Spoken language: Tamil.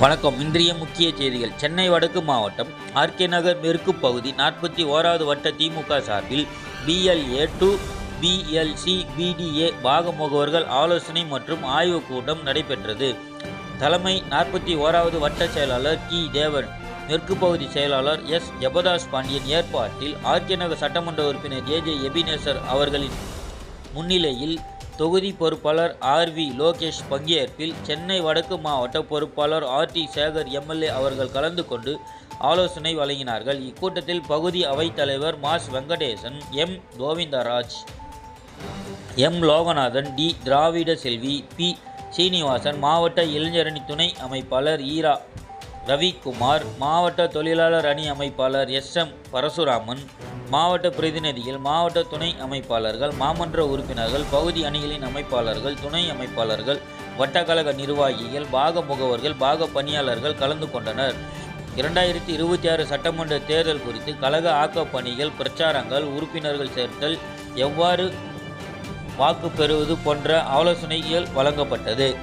வணக்கம். இன்றைய முக்கிய செய்திகள். சென்னை வடக்கு மாவட்டம் ஆர்கே நகர் மேற்கு பகுதி நாற்பத்தி ஓராவது வட்ட திமுக சார்பில் பிஎல்ஏ டு பிஎல்சி பிடிஏ பாக முகவர்கள் ஆலோசனை மற்றும் ஆய்வுக் கூட்டம் நடைபெற்றது. தலைமை நாற்பத்தி ஓராவது வட்ட செயலாளர் கி. தேவன் மேற்கு பகுதி செயலாளர் எஸ். ஜபதாஸ் பாண்டியன் ஏற்பாட்டில் ஆர்கே நகர் சட்டமன்ற உறுப்பினர் ஏஜே எபினேசர் அவர்களின் முன்னிலையில் தொகுதி பொறுப்பாளர் ஆர் வி லோகேஷ் பங்கேற்பில் சென்னை வடக்கு மாவட்ட பொறுப்பாளர் ஆர் டி சேகர் எம்எல்ஏ அவர்கள் கலந்து கொண்டு ஆலோசனை வழங்கினார்கள். இக்கூட்டத்தில் பகுதி அவைத்தலைவர் mass Venkatesan M Govindaraj M Loganathan D Dravida Selvi P Srinivasan மாவட்ட இளைஞரணி துணை அமைப்பாளர் ஈரா ரவிக்குமார் மாவட்ட தொழிலாளர் அணி அமைப்பாளர் எஸ் எம் பரசுராமன் மாவட்ட பிரதிநிதிகள் மாவட்ட துணை அமைப்பாளர்கள் மாமன்ற உறுப்பினர்கள் பகுதி அணிகளின் அமைப்பாளர்கள் துணை அமைப்பாளர்கள் வட்டக்கழக நிர்வாகிகள் பாக முகவர்கள் பாக பணியாளர்கள் கலந்து கொண்டனர். இரண்டாயிரத்தி இருபத்தி ஆறு சட்டமன்ற தேர்தல் குறித்து கழக ஆக்கப் பணிகள் பிரச்சாரங்கள் உறுப்பினர்கள் சேர்த்தல் எவ்வாறு வாக்கு பெறுவது போன்ற ஆலோசனைகள் வழங்கப்பட்டது.